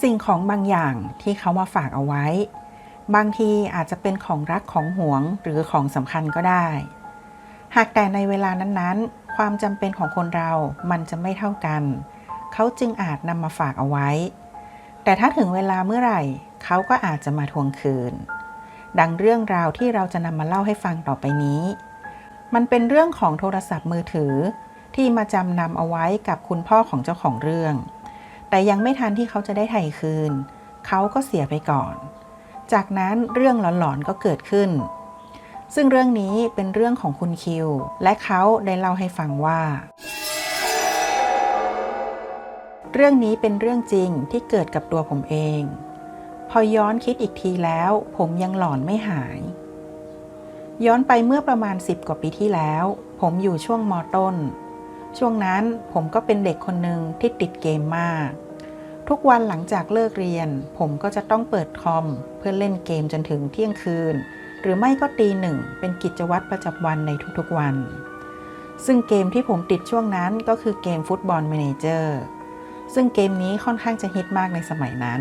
สิ่งของบางอย่างที่เขามาฝากเอาไว้ บางทีอาจจะเป็นของรักของหวงหรือของสำคัญก็ได้ หากแต่ในเวลานั้นๆ ความจำเป็นของคนเรามันจะไม่เท่ากัน เขาจึงอาจนำมาฝากเอาไว้ แต่ถ้าถึงเวลาเมื่อไหร่ เขาก็อาจจะมาทวงคืน ดังเรื่องราวที่เราจะนำมาเล่าให้ฟังต่อไปนี้ มันเป็นเรื่องของโทรศัพท์มือถือที่มาจำนำเอาไว้กับคุณพ่อของเจ้าของเรื่อง แต่ยังไม่ทันที่เขาจะได้ไถ่คืน เขาก็เสียไปก่อน จากนั้นเรื่องหลอนๆก็เกิดขึ้น ซึ่งเรื่องนี้เป็นเรื่องของคุณคิว และเขาได้เล่าให้ฟังว่า เรื่องนี้เป็นเรื่องจริงที่เกิดกับตัวผมเอง พอย้อนคิดอีกทีแล้ว ผมยังหลอนไม่หาย ย้อนไปเมื่อประมาณ 10 กว่าปีที่แล้ว ผมอยู่ช่วงมต้น ช่วงนั้นผมก็เป็นเด็กคนหนึ่งที่ติดเกมมาก ทุกวันหลังจากเลิกเรียน ผมก็จะต้องเปิดคอม เพื่อเล่นเกมจนถึงเที่ยงคืน หรือไม่ก็ตีหนึ่งเป็นกิจวัตรประจำวันในทุกๆวัน ซึ่งเกมที่ผมติดช่วงนั้นก็คือเกมฟุตบอล m ม n เจอร์ซึ่งเกมนี้ค่อนข้างจะฮิตมากในสมัยนั้น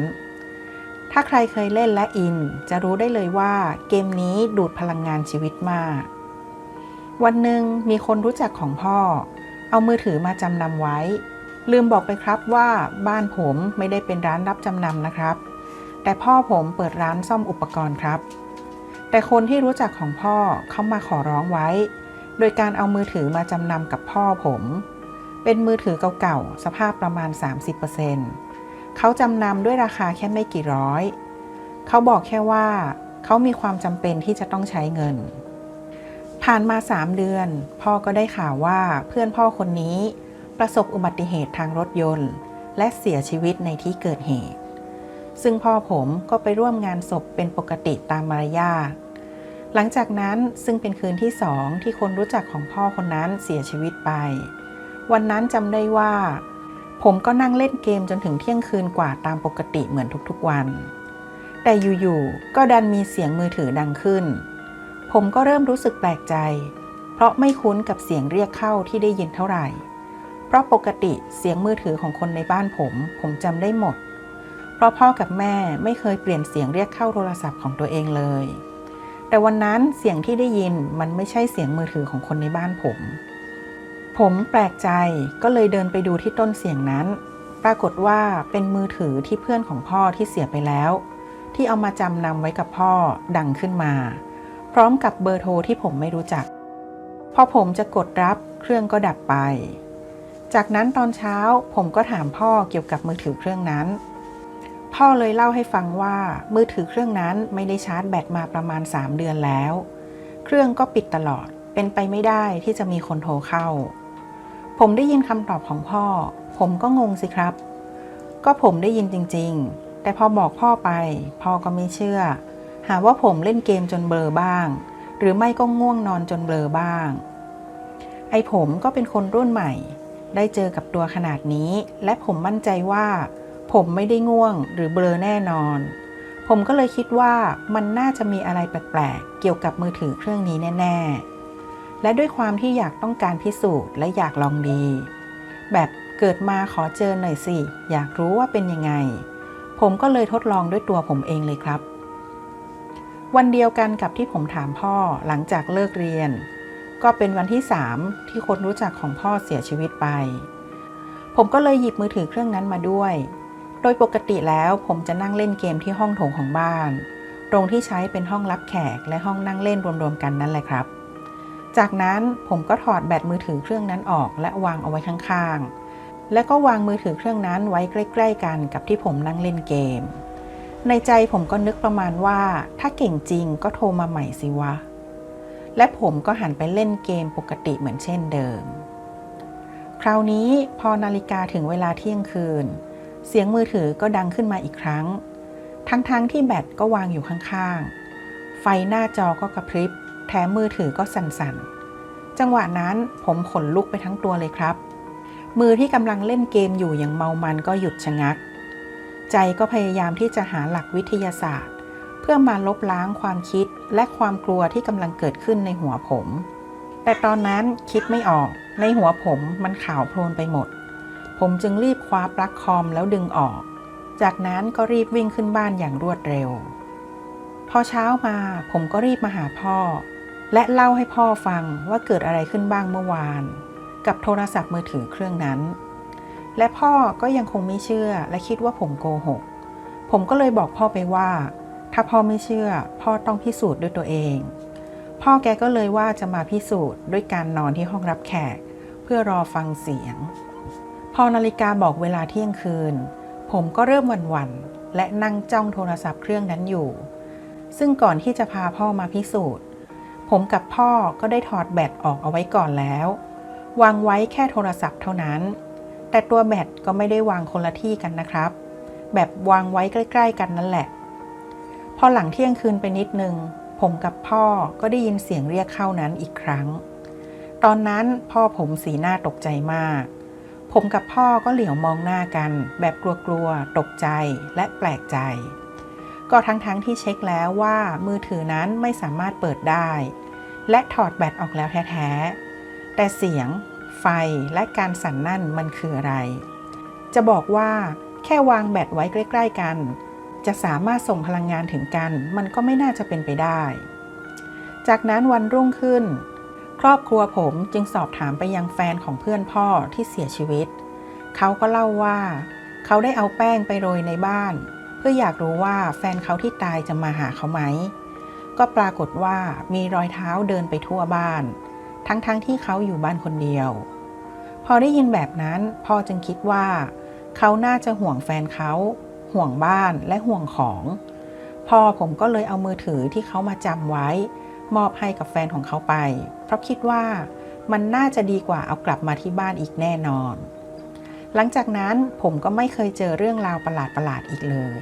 ถ้าใครเคยเล่นและอิน จะรู้ได้เลยว่าเกมนี้ดูดพลังงานชีวิตมาก วันหนึ่งมีคนรู้จักของพ่อ เอามือถือมาจำนำไว้ ลืมบอกไปครับว่าบ้านผมไม่ได้เป็นร้านรับจำนำนะครับ แต่พ่อผมเปิดร้านซ่อมอุปกรณ์ครับ แต่คนที่รู้จักของพ่อเขามาขอร้องไว้ โดยการเอามือถือมาจำนำกับพ่อผม เป็นมือถือเก่าๆสภาพประมาณ 30%เขาจำนำด้วยราคาแค่ไม่กี่ร้อย เขาบอกแค่ว่าเขามีความจำเป็นที่จะต้องใช้เงิน ผ่านมา 3 เดือน พ่อก็ได้ข่าวว่าเพื่อนพ่อคนนี้ประสบอุบัติเหตุทางรถยนต์ และเสียชีวิตในที่เกิดเหตุ ซึ่งพ่อผมก็ไปร่วมงานศพเป็นปกติตามมารยาทหลังจากนั้นซึ่งเป็นคืนที่สองที่คนรู้จักของพ่อคนนั้นเสียชีวิตไป วันนั้นจำได้ว่า ผมก็นั่งเล่นเกมจนถึงเที่ยงคืนกว่าตามปกติเหมือนทุกๆวัน แต่อยู่ๆก็ดันมีเสียงมือถือดังขึ้น ผมก็เริ่มรู้สึกแปลกใจ เพราะไม่คุ้นกับเสียงเรียกเข้าที่ได้ยินเท่าไหร่ เพราะปกติเสียงมือถือของคนในบ้านผม ผมจำได้หมด เพราะพ่อกับแม่ไม่เคยเปลี่ยนเสียงเรียกเข้าโทรศัพท์ของตัวเองเลย แต่วันนั้นเสียงที่ได้ยินมันไม่ใช่เสียงมือถือของคนในบ้านผม ผมแปลกใจก็เลยเดินไปดูที่ต้นเสียงนั้น ปรากฏว่าเป็นมือถือที่เพื่อนของพ่อที่เสียไปแล้ว ที่เอามาจำนำไว้กับพ่อดังขึ้นมา ร้อมกับเบอร์โทรที่ผมไม่รู้จัก พอผมจะกดรับเครื่องก็ดับไป จากนั้นตอนเช้าผมก็ถามพ่อเกี่ยวกับมือถือเครื่องนั้น พ่อเลยเล่าให้ฟังว่ามือถือเครื่องนั้นไม่ได้ชาร์จแบตมาประมาณ 3 เดือนแล้ว เครื่องก็ปิดตลอดเป็นไปไม่ได้ที่จะมีคนโทรเข้า ผมได้ยินคำตอบของพ่อ ผมก็งงสิครับ ก็ผมได้ยินจริง ๆ แต่พอบอกพ่อไป พ่อก็ไม่เชื่อ หาว่าผมเล่นเกมจนเบลอบ้าง หรือไม่ก็ง่วงนอนจนเบลอบ้าง ไอ้ผมก็เป็นคนรุ่นใหม่ ได้เจอกับตัวขนาดนี้ และผมมั่นใจว่า ผมไม่ได้ง่วงหรือเบลอแน่นอน ผมก็เลยคิดว่ามันน่าจะมีอะไรแปลกๆ เกี่ยวกับมือถือเครื่องนี้แน่ ๆ และด้วยความที่อยากต้องการพิสูจน์และอยากลองดี แบบเกิดมาขอเจอหน่อยสิ อยากรู้ว่าเป็นยังไง ผมก็เลยทดลองด้วยตัวผมเองเลยครับ วันเดียวกันกับที่ผมถามพ่อหลังจากเลิกเรียน ก็เป็นวันที่3ที่คนรู้จักของพ่อเสียชีวิตไป ผมก็เลยหยิบมือถือเครื่องนั้นมาด้วย โดยปกติแล้วผมจะนั่งเล่นเกมที่ห้องโถงของบ้าน ตรงที่ใช้เป็นห้องรับแขกและห้องนั่งเล่นรวมๆกันนั่นแหละครับ จากนั้นผมก็ถอดแบตมือถือเครื่องนั้นออกและวางเอาไว้ข้างๆ และก็วางมือถือเครื่องนั้นไว้ใกล้ ๆ กันกับที่ผมนั่งเล่นเกม ในใจผมก็นึกประมาณว่า ถ้าเก่งจริงก็โทรมาใหม่สิวะ และผมก็หันไปเล่นเกมปกติเหมือนเช่นเดิม คราวนี้พอนาฬิกาถึงเวลาเที่ยงคืน เสียงมือถือก็ดังขึ้นมาอีกครั้ง ทั้งๆทที่แบตก็วางอยู่ข้างๆ ไฟหน้าจอก็กระพริบ แถมมือถือก็สั่นๆ จังหวะนั้นผมขนลุกไปทั้งตัวเลยครับ มือที่กำลังเล่นเกมอยู่อย่างเมามันก็หยุดชะงัก ใจก็พยายามที่จะหาหลักวิทยาศาสตร์ เพื่อมาลบล้างความคิดและความกลัวที่กำลังเกิดขึ้นในหัวผม แต่ตอนนั้นคิดไม่ออกในหัวผมมันขาวโพลนไปหมด ผมจึงรีบคว้าปลั๊กคอมแล้วดึงออก จากนั้นก็รีบวิ่งขึ้นบ้านอย่างรวดเร็ว พอเช้ามาผมก็รีบมาหาพ่อ และเล่าให้พ่อฟังว่าเกิดอะไรขึ้นบ้างเมื่อวาน กับโทรศัพท์มือถือเครื่องนั้น และพ่อก็ยังคงไม่เชื่อและคิดว่าผมโกหก ผมก็เลยบอกพ่อไปว่า ถ้าพ่อไม่เชื่อ พ่อต้องพิสูจน์ด้วยตัวเอง พ่อแกก็เลยว่าจะมาพิสูจน์ด้วยการนอนที่ห้องรับแขก เพื่อรอฟังเสียง พอนาฬิกาบอกเวลาเที่ยงคืน ผมก็เริ่มหวั่นๆและนั่งจ้องโทรศัพท์เครื่องนั้นอยู่ ซึ่งก่อนที่จะพาพ่อมาพิสูจน์ ผมกับพ่อก็ได้ถอดแบตออกเอาไว้ก่อนแล้ว วางไว้แค่โทรศัพท์เท่านั้น แต่ตัวแบตก็ไม่ได้วางคนละที่กันนะครับ แบบวางไว้ใกล้ ๆ กันนั่นแหละ พอหลังเที่ยงคืนไปนิดนึง ผมกับพ่อก็ได้ยินเสียงเรียกเข้านั้นอีกครั้ง ตอนนั้นพ่อผมสีหน้าตกใจมาก ผมกับพ่อก็เหลียวมองหน้ากัน แบบกลัวๆ ตกใจและแปลกใจ ก็ทั้งๆทที่เช็คแล้วว่ามือถือนั้นไม่สามารถเปิดได้ และถอดแบตออกแล้วแท้ๆแต่เสียง ไฟและการสั่นนั่นมันคืออะไร จะบอกว่าแค่วางแบตไว้ใกล้ ๆ กัน จะสามารถส่งพลังงานถึงกัน มันก็ไม่น่าจะเป็นไปได้ จากนั้นวันรุ่งขึ้น ครอบครัวผมจึงสอบถามไปยังแฟนของเพื่อนพ่อที่เสียชีวิต เขาก็เล่าว่า เขาได้เอาแป้งไปโรยในบ้าน เพื่ออยากรู้ว่าแฟนเขาที่ตายจะมาหาเขาไหม ก็ปรากฏว่ามีรอยเท้าเดินไปทั่วบ้าน ทั้งๆทที่เขาอยู่บ้านคนเดียว พอได้ยินแบบนั้นพ่อจึงคิดว่า เขาน่าจะห่วงแฟนเขา ห่วงบ้านและห่วงของพ่อผมก็เลยเอามือถือที่เขามาจำไว้ มอบให้กับแฟนของเขาไป เพราะคิดว่ามันน่าจะดีกว่าเอากลับมาที่บ้านอีกแน่นอน หลังจากนั้นผมก็ไม่เคยเจอเรื่องราวประหลาดๆอีกเลย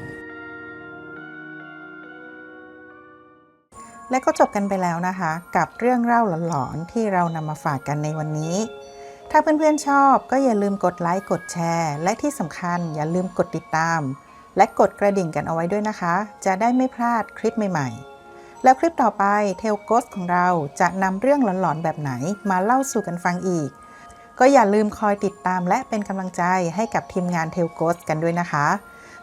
และก็จบกันไปแล้วนะคะ กับเรื่องเล่าหลอนๆที่เรานำมาฝากกันในวันนี้ ถ้าเพื่อนๆชอบก็อย่าลืมกดไลค์กดแชร์ และที่สำคัญอย่าลืมกดติดตาม และกดกระดิ่งกันเอาไว้ด้วยนะคะ จะได้ไม่พลาดคลิปใหม่ๆ แล้วคลิปต่อไปเทลโกสของเราจะนำเรื่องหลอนๆแบบไหนมาเล่าสู่กันฟังอีก ก็อย่าลืมคอยติดตามและเป็นกำลังใจให้กับทีมงานเทลโกสกันด้วยนะคะ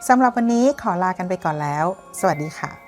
สำหรับวันนี้ขอลากันไปก่อนแล้ว สวัสดีค่ะ